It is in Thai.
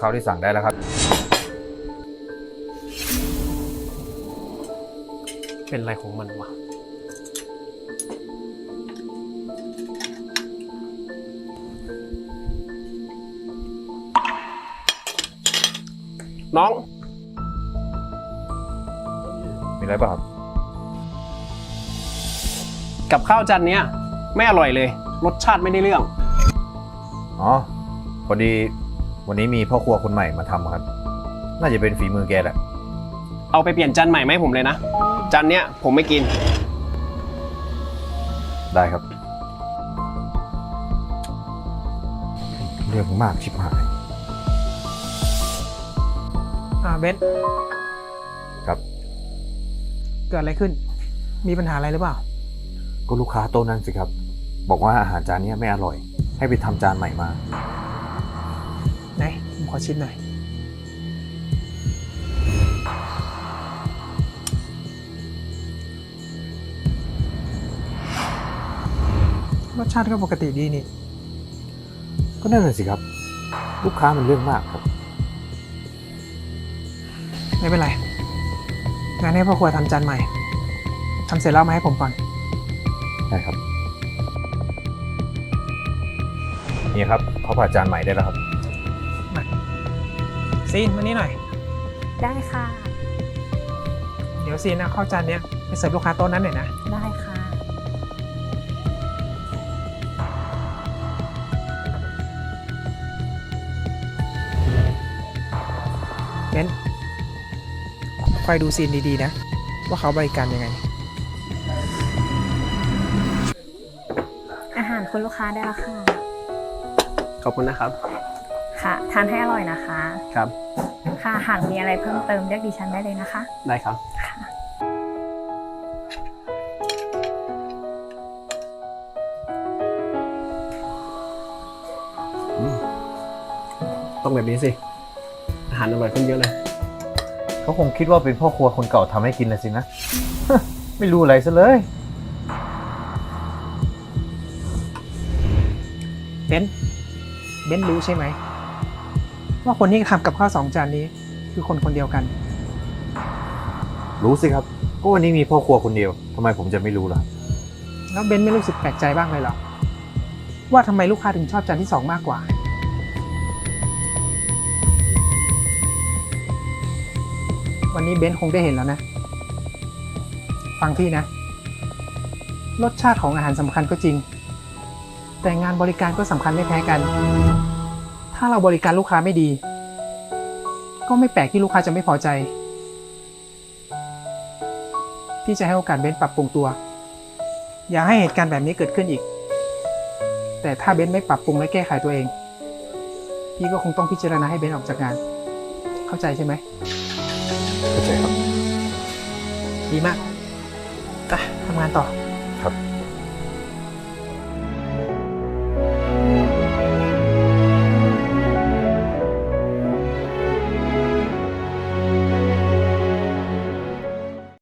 ข้าวที่สั่งได้แล้วครับ เป็นอะไรของมันวะ น้อง มีอะไรเปล่าครับกับข้าวจานเนี้ยไม่อร่อยเลย รสชาติไม่ได้เรื่อง อ๋อ พอดี วันนี้มีพ่อครัวคนใหม่มาทำครับ น่าจะเป็นฝีมือแกแหละ เอาไปเปลี่ยนจานใหม่ไหมาให้ผมเลยนะ จานเนี้ยผมไม่กิน ได้ครับ เรื่องมากชิบหาย อ่าเบนซ์ครับ เกิดอะไรขึ้น มีปัญหาอะไรหรือเปล่า ก็ลูกค้าโต๊ะนั้นสิครับ บอกว่าอาหารจานนี้ไม่อร่อย ให้ไปทำจานใหม่มา ไหนผมขอชิมหน่อย รสชาติก็ปกติดีนี่ ก็นั่นน่ะสิครับ ลูกค้ามันเรื่องมากครับ ไม่เป็นไรงั้นให้พ่อครัวทำจานใหม่ทำเสร็จแล้วเอามาให้ผมก่อน ได้ครับ นี่ครับเขาผัดจานใหม่ได้แล้วครับ ซีนมานี่หน่อย ได้ค่ะ เดี๋ยวซีนนะข้าวจานเนี้ยไปเสิร์ฟลูกค้าโต๊ะนั้นหน่อยนะ ได้ค่ะเบนซ์คอยดูซีนดีๆนะ ว่าเขาบริการยังไง อาหารคุณลูกค้าได้แล้วค่ะ ขอบคุณนะครับ ค่ะ ทานให้อร่อยนะคะ ครับ ค่ะ หากมีอะไรเพิ่มเติมเรียกดิฉันได้เลยนะคะ ได้ครับ ค่ะต้องแบบนี้สิ อาหารอร่อยขึ้นเยอะเลย เขาคงคิดว่าเป็นพ่อครัวคนเก่าทำให้กินนะสินะ ไม่รู้อะไรซะเลยเบนซ์เบนซ์รู้ใช่ไหม ว่าคนที่ทำกับข้าวสองจานนี้คือคนคนเดียวกัน รู้สิครับ ก็วันนี้มีพ่อครัวคนเดียวทำไมผมจะไม่รู้ล่ะ แล้วเบนซ์ไม่รู้สึกแปลกใจบ้างเลยเหรอว่าทำไมลูกค้าถึงชอบจานที่สองมากกว่า วันนี้เบนซ์คงได้เห็นแล้วนะ ฟังพี่นะ รสชาติของอาหารสำคัญก็จริง แต่งานบริการก็สำคัญไม่แพ้กัน ถ้าเราบริการลูกค้าไม่ดี ก็ไม่แปลกที่ลูกค้าจะไม่พอใจ พี่จะให้โอกาสเบนซ์ปรับปรุงตัว อย่าให้เหตุการณ์แบบนี้เกิดขึ้นอีก แต่ถ้าเบนซ์ไม่ปรับปรุงและแก้ไขตัวเอง พี่ก็คงต้องพิจารณาให้เบนซ์ออกจากงาน เข้าใจใช่ไหมเข้าใจครับ ดีมากไปทำงานต่อ